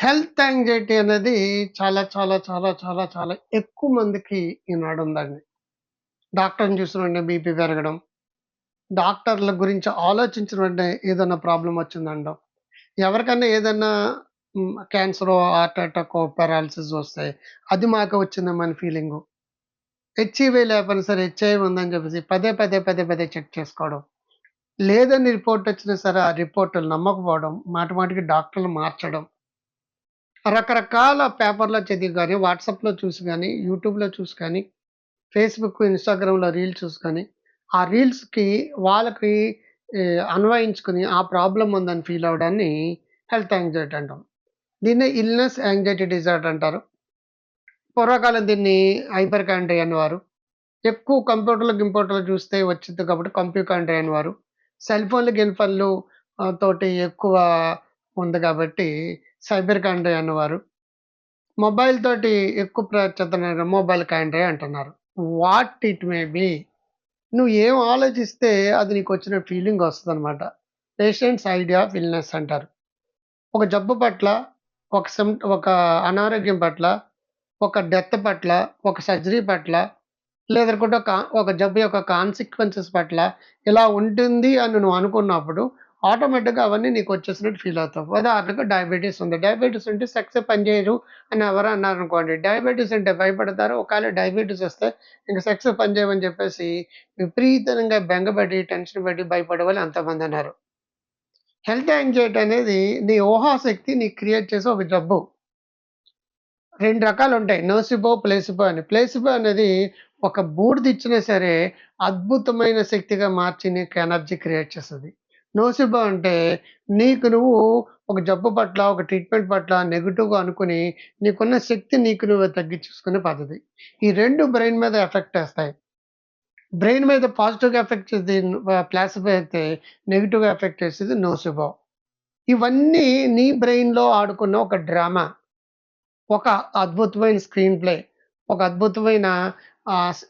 Health anxiety అనేది చాలా, చాలా, చాలా, చాలా, చాలా ఎక్కువ మందికి ఈనాడు ఉందండి. డాక్టర్‌ని చూసిన వెంటనే బీపీ పెరగడం, డాక్టర్ల గురించి ఆలోచించిన వెంటనే ఏదైనా ప్రాబ్లం వచ్చిందండం ఎవరికైనా ఏదైనా క్యాన్సర్ హార్ట్ అటాక్ పారాలసిస్ వస్తే అది మాకు వచ్చిందేమో మన ఫీలింగు. హెచ్ఐవి లేకపోయినా సరే హెచ్ఐవి ఉందని చెప్పేసి పదే, పదే, పదే, పదే చెక్ చేసుకోవడం. లేదని రిపోర్ట్ వచ్చినా సరే ఆ రిపోర్టులు నమ్మకపోవడం, మాటి మాటికి డాక్టర్‌లు మార్చడం. రకరకాల పేపర్‌లో చదివి కానీ వాట్సాప్‌లో చూసి కానీ యూట్యూబ్‌లో చూసి కానీ, ఫేస్‌బుక్, ఇన్‌స్టాగ్రామ్‌లో రీల్స్ చూసి కానీ, ఆ రీల్స్‌కి వాళ్ళకి అన్వయించుకుని ఆ ప్రాబ్లం ఉందని ఫీల్ అవ్వడాన్ని హెల్త్ యాంగ్జైటీ అంటాం. దీన్నే ఇల్‌నెస్ యాంగ్జైటీ డిజార్డర్ అంటారు. పూర్వకాలం దీన్ని హైపర్ హైపర్‌కాండ్రీ అనేవారు. ఎక్కువ కంప్యూటర్లు, గింప్యూటర్లు చూస్తే వచ్చింది కాబట్టి కంప్యూకాండ్రీ అనేవారు. సెల్ ఫోన్‌లు, గిల్‌ఫోన్‌లు తోటి ఎక్కువ ఉంది కాబట్టి సైబర్ కాండ్రీ అనేవారు. మొబైల్ తోటి ఎక్కువ ప్రత్యేకత మొబైల్ కాండ్రీ అంటున్నారు. What it may be. నువ్వు ఏం ఆలోచిస్తే అది నీకు వచ్చిన ఫీలింగ్ వస్తుంది అనమాట పేషెంట్స్ ఐడియా ఆఫ్ ఇల్‌నెస్ అంటారు. ఒక జబ్బు పట్ల, ఒక సిమ్ ఒక అనారోగ్యం పట్ల, ఒక డెత్ పట్ల, ఒక సర్జరీ పట్ల, లేదనుకుంటే ఒక ఒక జబ్బు యొక్క కాన్సిక్వెన్సెస్ పట్ల ఇలా ఉంటుంది అని నువ్వు అనుకున్నప్పుడు ఆటోమేటిక్‌గా అవన్నీ నీకు వచ్చేసినట్టు ఫీల్ అవుతావు. ఉదాహరణకు డయాబెటిస్ ఉంది. డయాబెటిస్ ఉంటే సెక్స్ పనిచేయరు అని ఎవరు అన్నారు అనుకోండి డయాబెటిస్ అంటే భయపడతారు. ఒకవేళ డయాబెటిస్ వస్తే ఇంకా సెక్స్ పనిచేయమని చెప్పేసి విపరీతంగా బెంగపడి, టెన్షన్ పడి భయపడే వాళ్ళు అన్నారు హెల్త్ యాంగ్జైటీ అనేది నీ ఊహాశక్తి నీకు క్రియేట్ చేసే ఒక జబ్బు. రెండు రకాలు ఉంటాయి నోసిబో, ప్లేసిబో అని. ప్లేసిబో అనేది ఒక బూడిదిచ్చినా సరే అద్భుతమైన శక్తిగా మార్చి నీకు ఎనర్జీ క్రియేట్ చేస్తుంది నోసిబో అంటే నీకు నువ్వు ఒక జబ్బు పట్ల, ఒక ట్రీట్మెంట్ పట్ల నెగిటివ్గా అనుకుని నీకున్న శక్తి నీకు నువ్వు తగ్గించుకునే పద్ధతి. ఈ రెండు బ్రెయిన్ మీద ఎఫెక్ట్ చేస్తాయి బ్రెయిన్ మీద పాజిటివ్‌గా ఎఫెక్ట్ చేసేది ప్లాసిఫై అయితే నెగిటివ్గా ఎఫెక్ట్ చేసేది నోసిబో. ఇవన్నీ నీ బ్రెయిన్‌లో ఆడుకున్న ఒక డ్రామా. ఒక అద్భుతమైన స్క్రీన్ ప్లే. ఒక అద్భుతమైన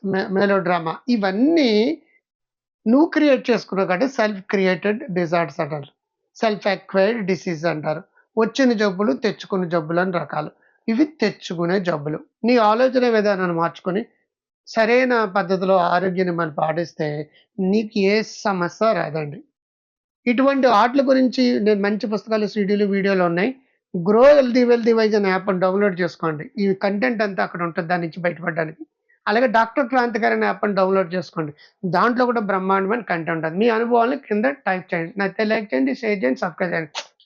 మేలో మెలో డ్రామా. ఇవన్నీ నువ్వు క్రియేట్ చేసుకున్నావు కాబట్టి సెల్ఫ్ క్రియేటెడ్ డిజార్డర్స్ అంటారు. సెల్ఫ్ అక్వైర్డ్ డిసీజ్ అంటారు. వచ్చిన జబ్బులు, తెచ్చుకున్న జబ్బులు అని రకాలు. ఇవి తెచ్చుకునే జబ్బులు. నీ ఆలోచన విధానాన్ని మార్చుకొని సరైన పద్ధతిలో ఆరోగ్యాన్ని మనం పాటిస్తే నీకు ఏ సమస్య రాదండి. ఇటువంటి ఆటల గురించి నేను మంచి పుస్తకాలు, సీడీలు, వీడియోలు ఉన్నాయి. గ్రో హెల్దీ వెల్దీ వైజ్ అనే యాప్‌ని డౌన్‌లోడ్ చేసుకోండి. ఈ కంటెంట్ అంతా అక్కడ ఉంటుంది దాని నుంచి బయటపడడానికి. అలాగే డాక్టర్ క్రాంతికారి అనే యాప్‌ని డౌన్‌లోడ్ చేసుకోండి. దాంట్లో కూడా బ్రహ్మాండమైన కంటెంట్ ఉంటుంది మీ అనుభవాలను కింద టైప్ చేయండి. నచ్చితే లైక్ చేయండి, షేర్ చేయండి, సబ్స్క్రైబ్ చేయండి.